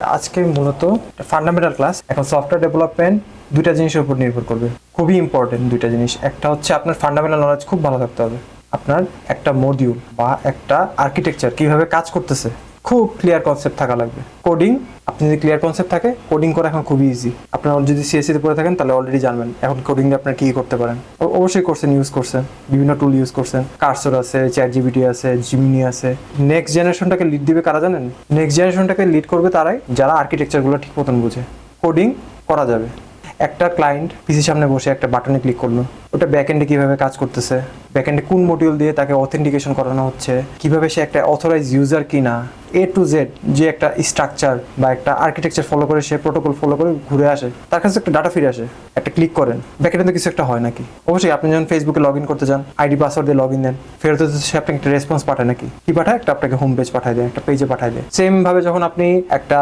আজকে মূলত fundamental class এখন সফটওয়্যার ডেভেলপমেন্ট দুইটা জিনিসের উপর নির্ভর করবে। খুবই ইম্পর্টেন্ট দুইটা জিনিস। একটা হচ্ছে আপনার ফান্ডামেন্টাল নলেজ খুব ভালো থাকতে হবে। আপনার একটা মডিউল বা একটা আর্কিটেকচার কীভাবে কাজ করতেছে। খুব ক্লিয়ার কনসেপ্ট থাকা লাগবে। কোডিং আপনি যদি ক্লিয়ার কনসেপ্ট থাকে কোডিং করা এখন খুবই ইজি আপনার যদি সিএসসি তে পড়ে থাকেন, তাহলে অলরেডি জানবেন, এখন কোডিং আপনার কি করতে পারেন। অবশ্যই করছেন ইউজ করছেন, বিভিন্ন টুল ইউজ করছেন। কার্সর আছে চ্যাট জিবিটি আছে জিমিনি আছে। নেক্সট জেনারেশনটাকে লিড দিবে কারা জানেন? নেক্সট জেনারেশনটাকে লিড করবে তারাই, যারা আর্কিটেকচারগুলো ঠিক মতন বুঝে। কোডিং করা যাবে। একটা ক্লায়েন্ট পিসির সামনে বসে একটা বাটনে ক্লিক করল। ওটা ব্যাকএন্ডে কীভাবে কাজ করতেছে? ব্যাকএন্ডে কোন মডিউল দিয়ে তাকে অথেন্টিকেশন করানো হচ্ছে? কীভাবে সে একটা অথরাইজ ইউজার কিনা? এ টু জেড যে একটা স্ট্রাকচার বা একটা আর্কিটেকচার ফলো করে, সে প্রোটোকল ফলো করে ঘুরে আসে, তার কাছে একটা ডাটা ফিরে আসে। একটা ক্লিক করেন। ব্যাকএন্ডে তো কিছু একটা হয় নাকি? অবশ্যই আপনি যখন ফেসবুকে লগ ইন করতে যান আইডি পাসওয়ার্ড দিয়ে লগ ইন দেন, ফেরত সে আপনাকে একটা রেসপন্স পাঠায় নাকি? কি পাঠায়? একটা আপনাকে হোম পেজ পাঠায় দেয়, একটা পেজে পাঠায় দেয়। সেম ভাবে যখন আপনি একটা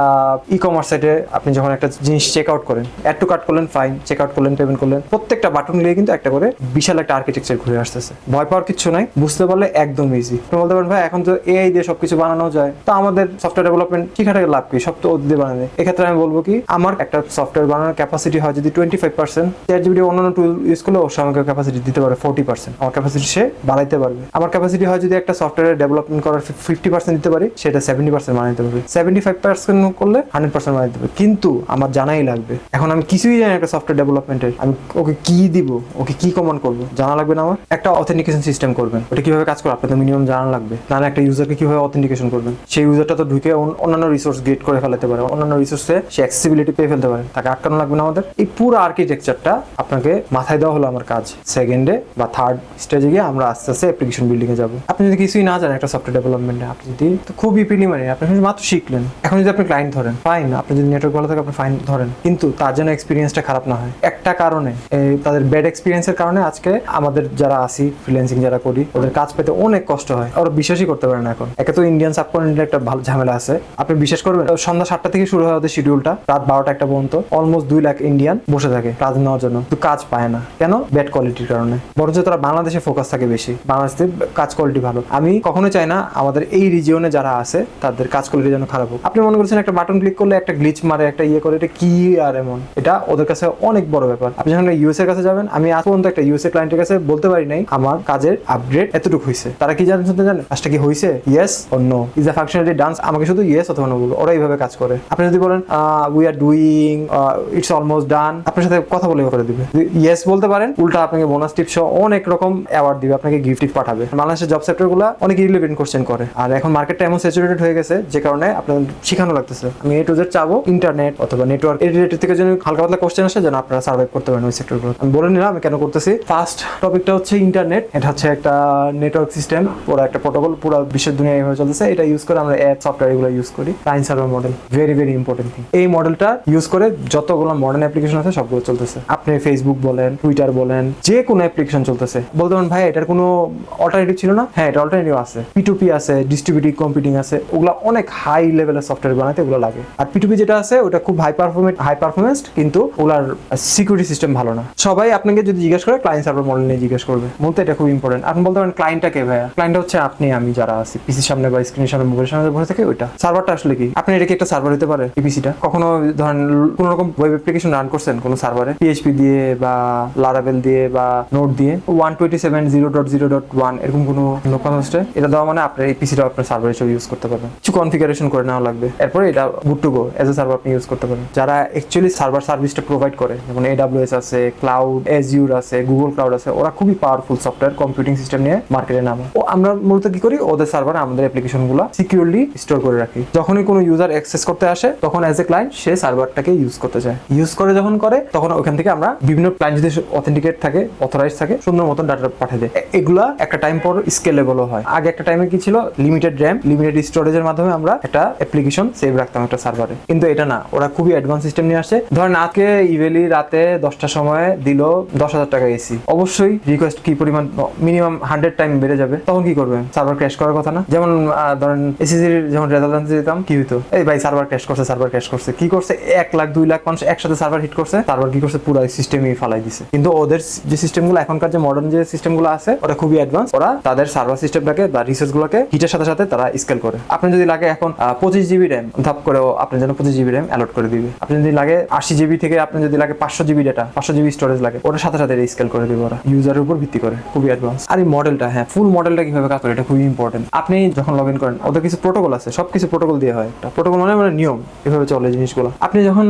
ই কমার্স সাইটে আপনি যখন একটা জিনিস চেক আউট করেন অ্যাড টু কাট করলেন ফাইন চেক আউট করলেন পেমেন্ট করলেন, প্রত্যেকটা বাটন নিয়ে কিন্তু একটা করে বিশাল একটা আর্কিটেকচার ঘুরে আসতেছে। ভয় পাওয়ার কিছু নাই, বুঝতে পারলে একদম ইজি আপনি বলতে পারেন ভাই, এখন তো এআই দিয়ে সবকিছু বানানো যায়। তো আমাদের সফটওয়্যার ডেভেলপমেন্ট ঠিকঠাক লাভ কি? সব তো দিয়ে বানানো এক্ষেত্রে আমি বলব কি, আমার একটা সফটওয়্যার বানানোর ক্যাপাসিটি হয় যদি twenty five percent chat GPT অন্যান্য টুল ইউজ করলে ওর আমাকে ক্যাপাসিটি দিতে পারে ফোর্টি পার্সেন্ট আমার ক্যাপাসিটি সে বাড়াইতে পারবে। আমার ক্যাপাসিটি হয় যদি একটা সফটওয়্যার ডেভেলপমেন্ট করার ফিফটি পার্সেন্ট দিতে পারি, সেটা সেভেন্টি পার্সেন্ট বানাইতে পারবে। সেভেন্টি ফাইভ পার্সেন্ট করলে হান্ড্রেড পার্সেন্ট বানাইতে পারবে। কিন্তু আমার জানাই লাগবে। এখন আমি কিছুই জানি একটা সফটওয়্যার ডেভেলপমেন্টের আমি ওকে কি দিব? ওকে কি কমান্ড করব? জানা লাগবে না আমার? একটা অথেন্টিকেশন সিস্টেম করবেন। ওটা কীভাবে কাজ করে? আপনার তো মিনিমাম জানা লাগবে। না একটা ইউজারকে কীভাবে অথেন্টিকেশন করবেন? সেই ইউজারটা তো ঢুকে অন- অন্যান্য রিসোর্স গেট করে ফেলাতে পারে। অন্যান্য রিসোর্সে সে অ্যাক্সেসিবিলিটি পেয়ে ফেলতে পারে। তাকে আটকানো লাগবে না আমাদের। এই পুরো আর্কিটেকচারটা আপনাকে মাথায় দেওয়া হলো আমার কাজ। সেকেন্ডে বা থার্ড স্টেজে গিয়ে আমরা আস্তে আস্তে অ্যাপ্লিকেশন বিল্ডিং এ যাব। আপনি যদি কিছুই না জানেন একটা সফটওয়্যার ডেভেলপমেন্টে আপনি যদি খুবই প্রিলিমারি আপনি মাত্র শিখলেন। এখন যদি আপনি ক্লায়েন্ট ধরেন ফাইন আপনি যদি নেটওয়ার্ক ভালো থাকে, আপনি ফাইন ধরেন। কিন্তু তার জন্য এক্সপিরিয়েন্সটা খারাপ না হয়। একটা কারণে তাদের ব্যাড এক্সপিরিয়েন্সের কারণে আজকে আমাদের যারা আসি ফ্রিল্যান্সিং যারা করি, ওদের কাজ পেতে অনেক কষ্ট হয়। ওরা বিশ্বাসই করতে পারে না এখন। একে তো ইন্ডিয়ান সাবকন্টিনেন্টে একটা ভালো ঝামেলা আছে। আপনি বিশ্বাস করবেন? সন্ধ্যা সাতটা থেকে শুরু হয় ওদের শিডিউলটা রাত বারোটা একটা পর্যন্ত। অলমোস্ট দুই লাখ ইন্ডিয়ান বসে থাকে কাজ নেওয়ার জন্য। কিন্তু কাজ পায় না। কেন? ব্যাড কোয়ালিটির কারণে। বরঞ্চ তারা বাংলাদেশে ফোকাস থাকে বেশি। বাংলাদেশে কাজ কোয়ালিটি ভালো। আমি কখনো চাই না আমাদের এই রিজিয়নে যারা আছে, তাদের কাজ কোয়ালিটি যেন খারাপ হোক। আপনি মনে করছেন একটা বাটন ক্লিক করলে একটা গ্লিচ মারে, একটা ইয়ে করে, এটা কি আর এমন? এটা ওদের কাছে অনেক বড় ব্যাপার। আপনি যখন ইউএস এর কাছে যাবেন, আমি আজ পর্যন্ত একটা ইউএস এর ক্লায়েন্টের কাছে বলতে পারি নাই। আমার কাজের আপগ্রেড এতটুকু হয়েছে তারা কি জানেন শুনতে জানেন কাজটা কি হয়েছে yes or no is a functionality done আমাকে শুধু ইয়েস অথবা নো বলব ওরা এইভাবে কাজ করে। আপনি যদি বলেন we are doing it's almost done আপনার সাথে কথা বলে করে দিবে। ইয়েস বলতে পারেন, উল্টা আপনাকে বোনাস টিপ সহ অনেক রকম অ্যাওয়ার্ড দিবে, আপনাকে গিফট টিপ পাঠাবে। বাংলাদেশের জব সেক্টরগুলো অনেক ইরিলেভেন্ট কোশ্চেন করে। আর এখন মার্কেটটা এমন স্যাচুরেটেড হয়ে গেছে, যে কারণে আপনার শেখানো লাগতেছে। আমি এ টু জেড চাবো ইন্টারনেট অথবা নেটওয়ার্ক এর রিলেটেড থেকে যেন হালকা পাতলা কোশ্চেন আসে, যেন আপনারা সার্ভাইভ করতে পারেন ওই সেক্টরগুলো আমি বলে নিলাম, আমি কেন করতেছি? ফার্স্ট টপিকটা হচ্ছে ইন্টারনেট এটা হচ্ছে একটা নেটওয়ার্ক সিস্টেম পুরো একটা প্রোটোকল পুরো বিশ্বের দুনিয়া এইভাবে চলতেছে। এটা ইউজ করে আমরা অ্যাপ সফটওয়্যার এগুলো ইউজ করি। Client server model very very important thing এই মডেলটা ইউজ করে যতগুলো মডার্ন অ্যাপ্লিকেশন আছে, সবগুলো চলতেছে। আপনি ফেসবুক বলেন টুইটার বলেন, যে কোনো অ্যাপ্লিকেশন চলতেছে। বলতে পারেন, ভাই, এটার কোনো অল্টারনেটিভ ছিল না? হ্যাঁ এটা অল্টারনেটিভ আছে। পিটুপি আছে ডিস্ট্রিবিউটিভ কম্পিউটিং আছে, ওগুলো অনেক হাই লেভেলের সফটওয়্যার বানাতে ওগুলো লাগে। আর পিটুপি যেটা আছে, ওটা খুব হাই পারফরমেন্ট হাই পারফরমেন্স কিন্তু ওগুলার সিকিউরিটি সিস্টেম ভালো না। সবাই আপনাকে যদি জিজ্ঞেস করে ক্লায়েন্ট সার্ভার মডেল নিয়ে জিজ্ঞেস করবে। বলতে এটা খুব ইম্পর্টেন্ট আপনি বলতে পারেন ক্লায়েন্টটা কে ভাইয়া? ক্লায়েন্ট হচ্ছে আপনি, আমি, যারা আছি। পিসির সামনে বা স্ক্রিনের সামনে মোবাইলের সামনে বসে থাকে ওইটা। সার্ভারটা আসলে কি? আপনি এটা কি একটা সার্ভার হতে পারে পিসিটা কখনো ধরেন কোনো রকম ওয়েব অ্যাপ্লিকেশন রান করছেন কোনো সার্ভারে পিএইচপি দিয়ে বা লারাভেল দিয়ে বা নোট দিয়ে? One twenty seven zero dot zero dot one এরকম কোনো লোকাল হোস্টে এটা দেওয়া মানে আপনার এই পিসিটা আপনার সার্ভার হিসেবে ইউজ করতে পারবেন। কিছু কনফিগারেশন করে নেওয়া লাগবে। এরপরে এটা good to go as a server আপনি ইউজ করতে পারেন। যারা অ্যাকচুয়ালি সার্ভার সার্ভিসটা প্রোভাইড করে, যেমন এডাব্লিউএস আছে ক্লাউড এজিউর আছে গুগল ক্লাউড আছে, ওরা খুবই পাওয়ারফুল সফটওয়্যার কম্পিউটিং সিস্টেম নিয়ে মার্কেটে নামে। ও আমরা মূলত কি করি? ওদের সার্ভারে আমাদের অ্যাপ্লিকেশনগুলো সিকিউরলি স্টোর করে রাখি। যখনই কোনো ইউজার অ্যাক্সেস করতে আসে, তখন অ্যাজ এ ক্লায়েন্ট সে সার্ভারটাকে ইউজ করতে চায়। ইউজ করে যখন করে, তখন ওখান থেকে আমরা বিভিন্ন ক্লায়েন্ট যদি অথেন্টিকেট থাকে অথরাইজ থাকে, সুন্দর মতন ডাটা পাঠিয়ে দেয়। এগুলা একটা টাইম পর স্কেলেবলও হয়। আগে একটা টাইমে কি ছিল? লিমিটেড র্যাম লিমিটেড স্টোরেজের মাধ্যমে আমরা একটা অ্যাপ্লিকেশন সেভ রাখতাম একটা সার্ভারে কিন্তু এটা না। ওরা খুবই অ্যাডভান্স সিস্টেম নিয়ে আসছে ধরেন আজকে ইভেলি রাতে দশটার সময় দিল দশ হাজার টাকা এসি অবশ্যই রিকোয়েস্ট কি পরিমাণ মিনিমাম হান্ড্রেড টাইম বেড়ে যাবে, তখন কি করবেন? সার্ভার ক্র্যাশ করার কথা না? যেমন ধরেন এসি এসএসসির যখন রেজাল্ট যেতাম কি হতো এই ভাই, সার্ভার ক্র্যাশ করছে, সার্ভার ক্র্যাশ করছে। কি করছে? এক লাখ, দুই লাখ মানুষ একসাথে সার্ভার হিট করছে সার্ভার কি করছে? পুরো সিস্টেমই ফালাই দিছে। কিন্তু ওদের যে সিস্টেমগুলো এখনকার যে মডার্ন যে সিস্টেমগুলো আছে, ওরা খুবই অ্যাডভান্স ওরা তাদের সার্ভার সিস্টেমটাকে বা রিসোর্স গুলোকে হিটের সাথে সাথে তারা স্কেল করে। আপনি যদি লাগে এখন পঁচিশ জিবি র্যাম ধাপ করে আপনার জন্য পঁচিশ জিবি র্যাম অ্যালট করে দিবে। আপনি যদি লাগে আশি জিবি থেকে আপনি যদি লাগে পাঁচশো জিবি ডেটা পাঁচশো জিবি স্টোরেজ লাগে, ওটার সাথে সাথে স্কেল করে দিবে ওরা ইউজারের উপর ভিত্তি করে। খুবই অ্যাডভান্স আর এই মডেলটা হ্যাঁ ফুল মডেলটা কীভাবে কাজ করে, এটা খুবই ইম্পর্টেন্ট আপনি যখন লগ ইন করেন, ওদের কিছু প্রোটোকল আছে সব কিছু প্রোটোকল দিয়ে হয়। একটা প্রোটোকল মানে মানে নিয়ম, এভাবে চলে জিনিসগুলো। আপনি যখন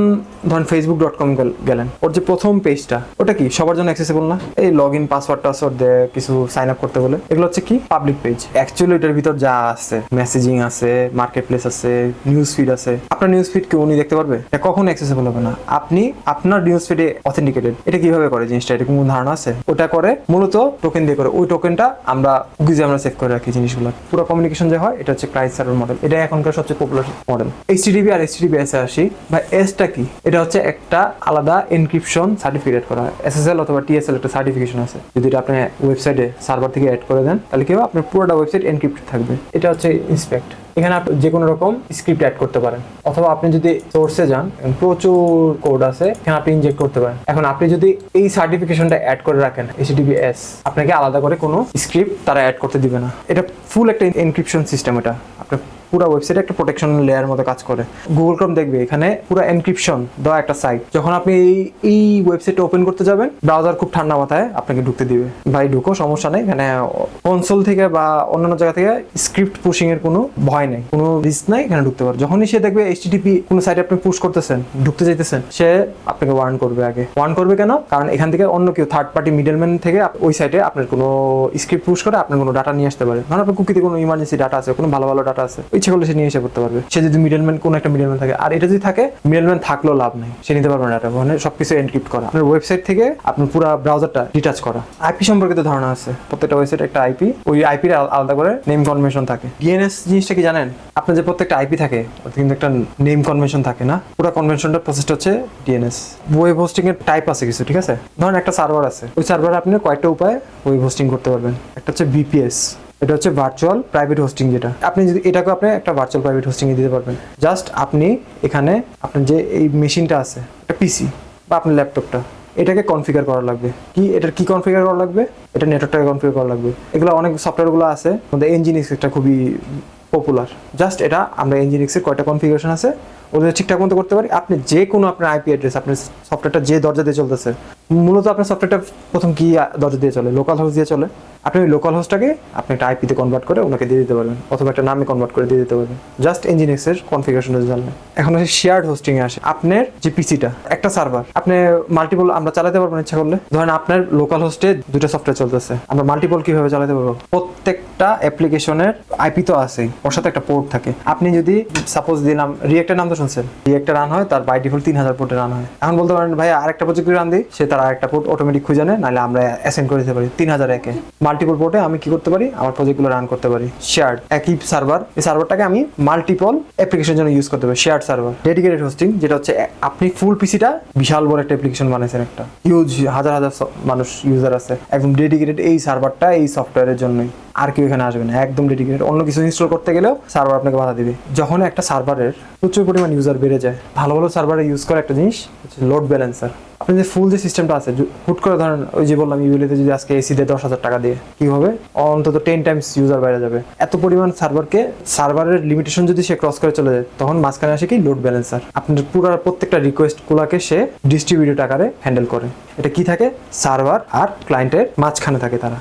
ধরেন ফেসবুক ডট কম গেলেন, ওর যে প্রথম পেজটা ওটা কি, সবার জন্য অ্যাক্সেসিবল না? এই লগ ইন পাসওয়ার্ড টাসওয়ার্ড দিয়ে কিছু সাইন আপ করতে বলে। এগুলো হচ্ছে কি পাবলিক পেজ অ্যাকচুয়ালি এটার ভিতর যা আছে মেসেজিং আছে মার্কেট প্লেস আছে নিউজ ফিড আছে। আপনার নিউজ ফিড কেউ উনি দেখতে পারবে? এটা কখন অ্যাক্সেসিবল হবে না। আপনি আপনার নিউজ ফিডে অথেন্টিকেটেড এটা কীভাবে করে জিনিসটা? এটা কোনো ধারণা আছে? ওটা করে মূলত টোকেন দিয়ে করে, ওই টোকেনটা আমরা কুকিজে আমরা সেভ করে রাখি জিনিসগুলো। পুরো কমিউনিকেশন যে হয়, এটা হচ্ছে ক্রাইস সার্ভার মডেল এটা এখনকার সবচেয়ে পপুলার মডেল এইচটিডিবি আর এইচটিডিবি এসে আসি। বা এসটা কি? এটা হচ্ছে একটা আলাদা এনক্রিপশন সার্টিফিকেট করা হয়। এসএসএল অথবা টিএসএল একটা সার্টিফিকেশন আছে। যদি এটা আপনি ওয়েবসাইটে সার্ভার থেকে অ্যাড করে দেন, তাহলে কি হবে? আপনার পুরোটা ওয়েবসাইট এনক্রিপ্ট থাকবে। এটা হচ্ছে ইন্সপেক্ট এখানে আপনি যে কোনো রকম স্ক্রিপ্ট অ্যাড করতে পারেন। অথবা আপনি যদি সোর্সে যান প্রচুর কোড আছে, এখানে আপনি ইনজেক্ট করতে পারেন। এখন আপনি যদি এই সার্টিফিকেশনটা অ্যাড করে রাখেন এইচডিবিএস এস আপনাকে আলাদা করে কোনো স্ক্রিপ্ট তারা অ্যাড করতে দিবে না। এটা ফুল একটা এনক্রিপশন সিস্টেম এটা। আপনার পুরো ওয়েবসাইটে একটা প্রোটেকশন লেয়ার মতো কাজ করে। গুগল ক্রোম দেখবে, এখানে পুরো এনক্রিপশন দেওয়া একটা সাইট যখন আপনি এই ওয়েবসাইটটা ওপেন করতে যাবেন ব্রাউজার খুব ঠান্ডা মাথায় আপনাকে ঢুকতে দিবে। ভাই, ঢুকো, সমস্যা নেই। এখানে কনসোল থেকে বা অন্যান্য জায়গা থেকে স্ক্রিপ্ট পুশিং এর কোনো ভয় নেই। কোনো রিস্ক নাই, এখানে ঢুকতে পারো। যখনই সে দেখবে এইচটিটিপি কোনো সাইটে আপনি পুশ করতেছেন, ঢুকতে যাইতেছেন সে আপনাকে ওয়ার্ন করবে আগে। ওয়ার্ন করবে কেন? কারণ এখান থেকে অন্য কেউ থার্ড পার্টি মিডলম্যান থেকে ওই সাইটে আপনার কোনো স্ক্রিপ্ট পুশ করে আপনার কোনো ডাটা নিয়ে আসতে পারে। ধরুন আপনার কুকিতে কোনো ইমার্জেন্সি ডাটা আছে, কোনো ভালো ভালো ডাটা আছে। ইচ্ছে করলে সে নিয়ে এসে করতে পারবে। সে যদি মিডলম্যান কোনো একটা মিডলম্যান থাকে। আর এটা যদি থাকে মিডলম্যান থাকলেও লাভ নেই। সে নিতে পারবে না ডাটা মানে সবকিছু এনক্রিপ্ট করা। আপনার ওয়েবসাইট থেকে আপনার পুরো ব্রাউজারটা ডিটাচ করা। আইপি সম্পর্কে তো ধারণা আছে। প্রত্যেকটা ওয়েবসাইট একটা আইপি ওই আইপির আলাদা করে নেম কনভেনশন থাকে। ডিএনএস জিনিসটা কি জানেন? আপনার যে প্রত্যেকটা আইপি থাকে কিন্তু একটা নেম কনভেনশন থাকে না? পুরো কনভেনশনটার প্রসেসটা হচ্ছে ডিএনএস ওয়েব হোস্টিং এর টাইপ আছে কিছু, ঠিক আছে? ধরেন একটা সার্ভার আছে। ওই সার্ভারে আপনি কয়েকটা উপায়ে ওয়েব হোস্টিং করতে পারবেন। একটা হচ্ছে বিপিএস এটা হচ্ছে ভার্চুয়াল প্রাইভেট হোস্টিং যেটা। আপনি যদি এটাকে আপনি একটা ভার্চুয়াল প্রাইভেট হোস্টিং দিতে পারবেন। জাস্ট আপনি এখানে আপনার যে এই মেশিনটা আছে, একটা পিসি বা আপনার ল্যাপটপটা এটাকে কনফিগার করা লাগবে। কি, এটার কি কনফিগার করা লাগবে? এটা নেটওয়ার্কটাকে কনফিগার করা লাগবে। এগুলো অনেক সফটওয়্যারগুলো আছে, আমাদের এনজিনিক্স একটা খুবই পপুলার জাস্ট এটা, আমরা এনজিনিক্সের কয়টা কনফিগারেশন আছে ওদের ঠিকঠাক মতো করতে পারি? আপনি যে কোনো আপনার আইপি অ্যাড্রেস আপনার সফটওয়্যারটা যে দরজা দিয়ে চলতেছে, মূলত আপনার সফটওয়্যারটা প্রথম কি দরজা দিয়ে চলে? লোকাল হোস্ট দিয়ে চলে। আপনি ওই লোকাল হোস্টটাকে আপনি একটা আইপিতে কনভার্ট করে ওনাকে দিয়ে দিতে পারবেন, অথবা একটা নামে কনভার্ট করে দিয়ে দিতে পারবেন। জাস্ট এনজিনিক্সের কনফিগারেশনটা জানলেন এখন হচ্ছে শেয়ার্ড হোস্টিং এ আসে। আপনার যে পিসিটা একটা সার্ভার আপনি মাল্টিপল আমরা চালাতে পারবেন ইচ্ছা করলে। ধরেন আপনার লোকাল হোস্টে দুটো সফটওয়্যার চলতেছে। আমরা মাল্টিপল কীভাবে চালাতে পারব? প্রত্যেকটা অ্যাপ্লিকেশনের আইপি তো আছেই, ওর সাথে একটা পোর্ট থাকে। আপনি যদি সাপোজ দিলাম রিয়েক্টের নাম তো শুনছেন রিয়েক্টে রান হয়, তার বাই ডিফল্ট তিন হাজার পোর্টে রান হয়। এখন বলতে পারেন, ভাই আরেকটা প্রজেক্ট রান দিই, সে তার আরেকটা পোর্ট অটোমেটিক খুঁজে নেয়, নাহলে আমরা অ্যাসেন্ড করে দিতে পারি তিন হাজার একে। মাল্টিপল পোর্টে আমি কি করতে পারি? আমার প্রজেক্টগুলো রান করতে পারি। শেয়ার্ড একই সার্ভার এই সার্ভারটাকে আমি মাল্টিপল অ্যাপ্লিকেশন জন্য ইউজ করতে পারি শেয়ার্ড সার্ভার ডেডিকেটেড হোস্টিং যেটা হচ্ছে আপনি ফুল পিসিটা বিশাল বড় একটা অ্যাপ্লিকেশন বানাইছেন একটা। হিউজ হাজার হাজার মানুষ ইউজার আছে। একদম ডেডিকেটেড এই সার্ভারটা এই সফটওয়্যারের জন্যই। আর কেউ এখানে আসবে না, একদম ডেডিকেটেড অন্য কিছু ইনস্টল করতে গেলেও সার্ভার আপনাকে বাধা দিবে। যখন একটা সার্ভারের প্রচুর পরিমাণ ইউজার বেড়ে যায়, ভালো ভালো সার্ভারে ইউজ করা একটা জিনিস লোড ব্যালেন্সার আপনি যে ফুল যে সিস্টেমটা আছে হুট করে ধরেন ওই যে বললাম ইউলিতে যদি আজকে এসি দিয়ে দশ হাজার টাকা দিয়ে, কি হবে? অন্তত টেন টাইমস ইউজার বেড়ে যাবে। এত পরিমাণ সার্ভারকে সার্ভারের লিমিটেশন যদি সে ক্রস করে চলে যায়, তখন মাঝখানে আসে কি? লোড ব্যালেন্সার আপনার পুরো প্রত্যেকটা রিকোয়েস্ট গুলাকে সে ডিস্ট্রিবিউটেড আকারে হ্যান্ডেল করে। এটা কি থাকে? সার্ভার আর ক্লায়েন্টের মাঝখানে থাকে তারা।